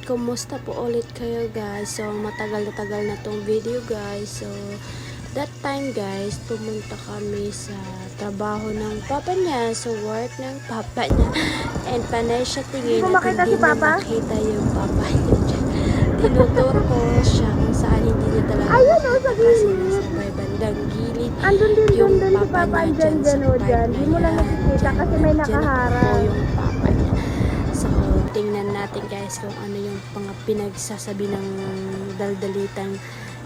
kumusta po ulit kayo guys? So, matagal na tagal na tong video guys. So, that time guys, pumunta kami sa trabaho ng papa niya. So, work ng papa niya. And panay siya tingin at hindi si Papa? makita yung papa niya dyan. Tinuturo ko siya kung saan hindi niya talaga Ayun, oh, sa makita kasi gilid. nasa may bandang gilid. Andun din Yung doon si papa niya dyan dyan sa o part dyan. na Di mo lang yan. nakikita Dyan kasi may po, dyan po nakaharap. yung papa niya. So, tingnan natin guys kung ano yung mga pinagsasabi ng daldalitang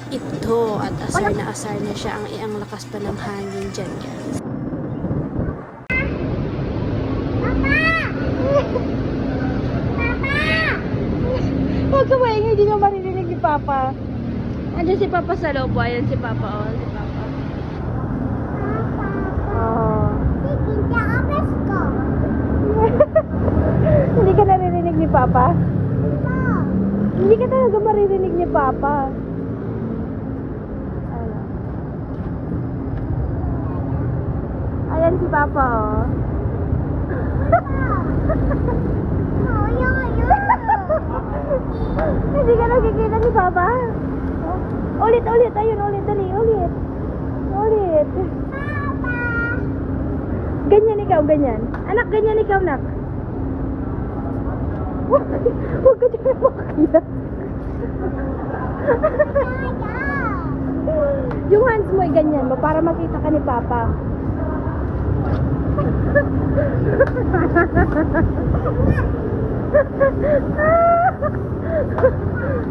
ito at asar na asar na siya ang iang lakas pa ng hangin dyan guys. Huwag ka maingay, hindi ka maririnig ni Papa. Andyan si Papa sa loob. Ayan si Papa. Oh, si Papa. Oh. hindi ka Papa? Hindi ka talaga maririnig ni Papa. Ano? Ayan si Papa, oh. Hindi ka nakikita ni Papa? Ulit, ulit. Ayun, ulit. Dali, ulit. Ulit. Ganyan ikaw, ganyan. Anak, ganyan ikaw, nak. Huwag ka dyan makakita. Yung hands mo ay ganyan mo para makita ka ni Papa.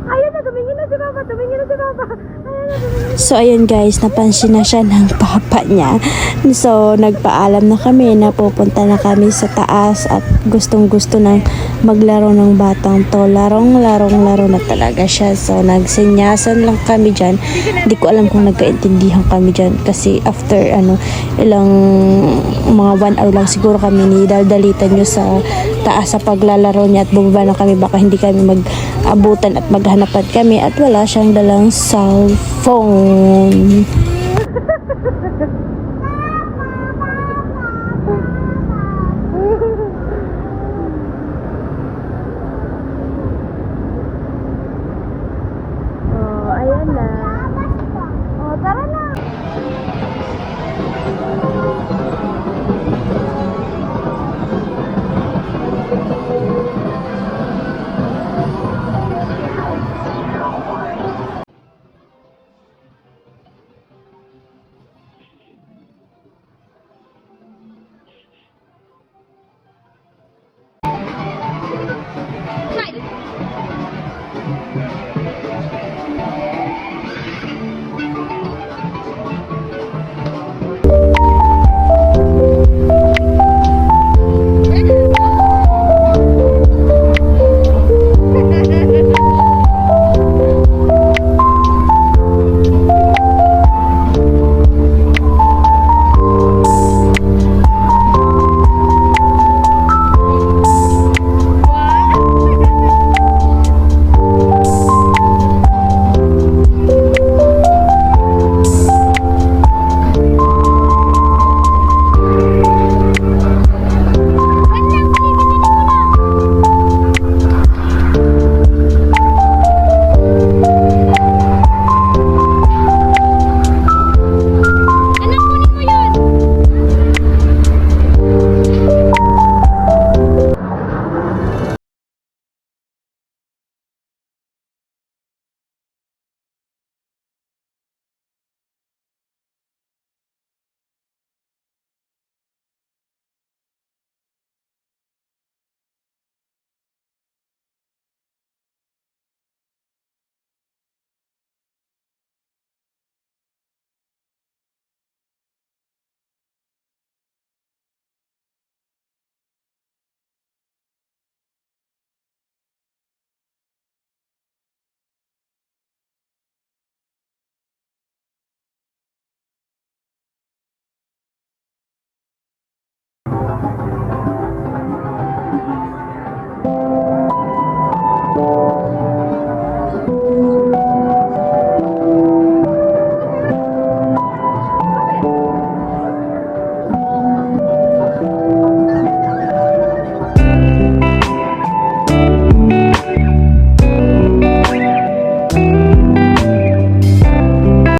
Ayun na, tumingin na si Papa, tumingin na si Papa. Ayun na, tumingin. So, ayun guys, napansin na siya ng papa niya. So, nagpaalam na kami na pupunta na kami sa taas at gustong gusto ng maglaro ng batang to. Larong, larong, laro na talaga siya. So, nagsinyasan lang kami dyan. Hindi ko alam kung nagkaintindihan kami dyan kasi after ano, ilang mga one hour lang siguro kami ni daldalitan nyo sa taas sa paglalaro niya at bumaba na kami baka hindi kami mag-abutan at maghanapan kami at wala siyang dalang cellphone. Oh,